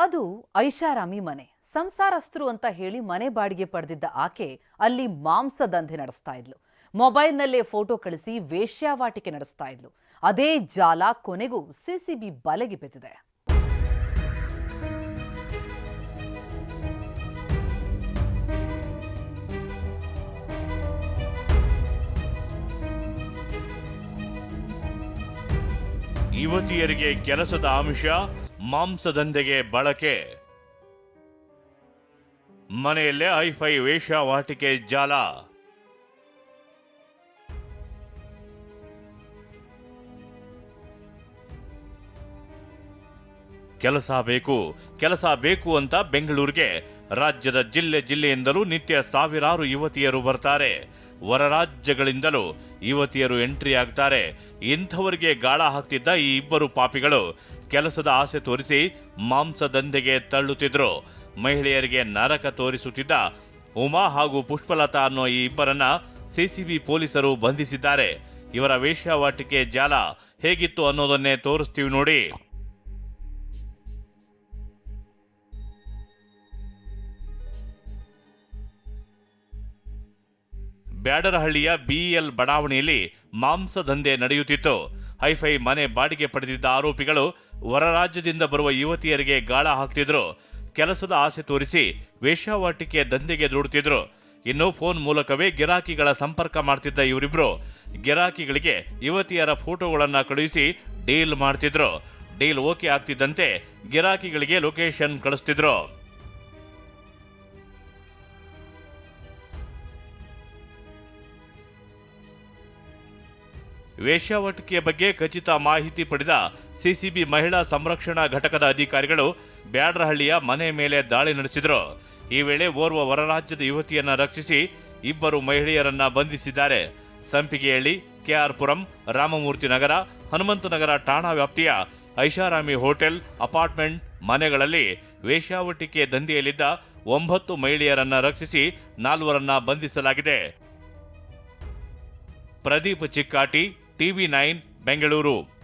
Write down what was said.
ಅದು ಐಷಾರಾಮಿ ಮನೆ. ಸಂಸಾರಸ್ಥರು ಅಂತ ಹೇಳಿ ಮನೆ ಬಾಡಿಗೆ ಪಡೆದಿದ್ದ ಆಕೆ ಅಲ್ಲಿ ಮಾಂಸ ದಂಧೆ ನಡೆಸ್ತಾ ಇದ್ಲು. ಮೊಬೈಲ್ನಲ್ಲೇ ಫೋಟೋ ಕಳಿಸಿ ವೇಶ್ಯಾವಾಟಿಕೆ ನಡೆಸ್ತಾ ಇದ್ಲು. ಅದೇ ಜಾಲ ಕೊನೆಗೂ ಸಿಸಿಬಿ ಬಲೆಗೆ ಬಿದ್ದಿದೆ. ಯುವತಿಯರಿಗೆ ಕೆಲಸದ ಅಂಶ ಮಾಂಸದಂಧೆಗೆ ಬಳಕೆ. ಮನೆಯಲ್ಲೇ ಐಫೈ ವೇಷವಾಟಿಕೆ ಜಾಲ. ಕೆಲಸ ಬೇಕು ಕೆಲಸ ಬೇಕು ಅಂತ ಬೆಂಗಳೂರಿಗೆ, ರಾಜ್ಯದ ಜಿಲ್ಲೆ ಜಿಲ್ಲೆಯಿಂದಲೂ ನಿತ್ಯ ಸಾವಿರಾರು ಯುವತಿಯರು ಬರ್ತಾರೆ. ಹೊರ ರಾಜ್ಯಗಳಿಂದಲೂ ಯುವತಿಯರು ಎಂಟ್ರಿ ಆಗ್ತಾರೆ. ಇಂಥವರಿಗೆ ಗಾಳ ಹಾಕ್ತಿದ್ದ ಈ ಇಬ್ಬರು ಪಾಪಿಗಳು. ಕೆಲಸದ ಆಸೆ ತೋರಿಸಿ ಮಾಂಸ ದಂಧೆಗೆ ತಳ್ಳುತ್ತಿದ್ರು. ಮಹಿಳೆಯರಿಗೆ ನರಕ ತೋರಿಸುತ್ತಿದ್ದ ಉಮಾ ಹಾಗೂ ಪುಷ್ಪಲತಾ ಅನ್ನೋ ಈ ಇಬ್ಬರನ್ನ ಸಿಸಿಬಿ ಪೊಲೀಸರು ಬಂಧಿಸಿದ್ದಾರೆ. ಇವರ ವೇಶ್ಯಾವಾಟಿಕೆ ಜಾಲ ಹೇಗಿತ್ತು ಅನ್ನೋದನ್ನೇ ತೋರಿಸ್ತೀವಿ ನೋಡಿ. ಬ್ಯಾಡರಹಳ್ಳಿಯ ಬಿಇಎಲ್ ಬಡಾವಣೆಯಲ್ಲಿ ಮಾಂಸ ದಂಧೆ ನಡೆಯುತ್ತಿತ್ತು. ಹೈಫೈ ಮನೆ ಬಾಡಿಗೆ ಪಡೆದಿದ್ದ ಆರೋಪಿಗಳು ಹೊರ ರಾಜ್ಯದಿಂದ ಬರುವ ಯುವತಿಯರಿಗೆ ಗಾಳ ಹಾಕ್ತಿದ್ರು. ಕೆಲಸದ ಆಸೆ ತೋರಿಸಿ ವೇಶ್ಯಾವಾಟಿಕೆ ದಂಧೆಗೆ ದೂಡುತ್ತಿದ್ರು. ಇನ್ನು ಫೋನ್ ಮೂಲಕವೇ ಗಿರಾಕಿಗಳ ಸಂಪರ್ಕ ಮಾಡ್ತಿದ್ದ ಇವರಿಬ್ರು. ಗಿರಾಕಿಗಳಿಗೆ ಯುವತಿಯರ ಫೋಟೋಗಳನ್ನು ಕಳುಹಿಸಿ ಡೀಲ್ ಮಾಡ್ತಿದ್ರು. ಡೀಲ್ ಓಕೆ ಆಗ್ತಿದ್ದಂತೆ ಗಿರಾಕಿಗಳಿಗೆ ಲೊಕೇಶನ್ ಕಳಿಸ್ತಿದ್ರು. ವೇಶ್ಯಾವಟಿಕೆಯ ಬಗ್ಗೆ ಖಚಿತ ಮಾಹಿತಿ ಪಡೆದ ಸಿಸಿಬಿ ಮಹಿಳಾ ಸಂರಕ್ಷಣಾ ಘಟಕದ ಅಧಿಕಾರಿಗಳು ಬ್ಯಾಡ್ರಹಳ್ಳಿಯ ಮನೆ ಮೇಲೆ ದಾಳಿ ನಡೆಸಿದರು. ಈ ವೇಳೆ ಓರ್ವ ಹೊರರಾಜ್ಯದ ಯುವತಿಯನ್ನು ರಕ್ಷಿಸಿ ಇಬ್ಬರು ಮಹಿಳೆಯರನ್ನ ಬಂಧಿಸಿದ್ದಾರೆ. ಸಂಪಿಗೆಹಳ್ಳಿ ಕೆಆರ್ ಪುರಂ ರಾಮಮೂರ್ತಿ ನಗರ ಹನುಮಂತನಗರ ಠಾಣಾ ವ್ಯಾಪ್ತಿಯ ಐಷಾರಾಮಿ ಹೋಟೆಲ್, ಅಪಾರ್ಟ್ಮೆಂಟ್ ಮನೆಗಳಲ್ಲಿ ವೇಶ್ಯಾವಟಿಕೆ ದಂಧೆಯಲ್ಲಿದ್ದ ಒಂಬತ್ತು ಮಹಿಳೆಯರನ್ನ ರಕ್ಷಿಸಿ ನಾಲ್ವರನ್ನ ಬಂಧಿಸಲಾಗಿದೆ. Pradeep Chikkati TV nine Bengaluru.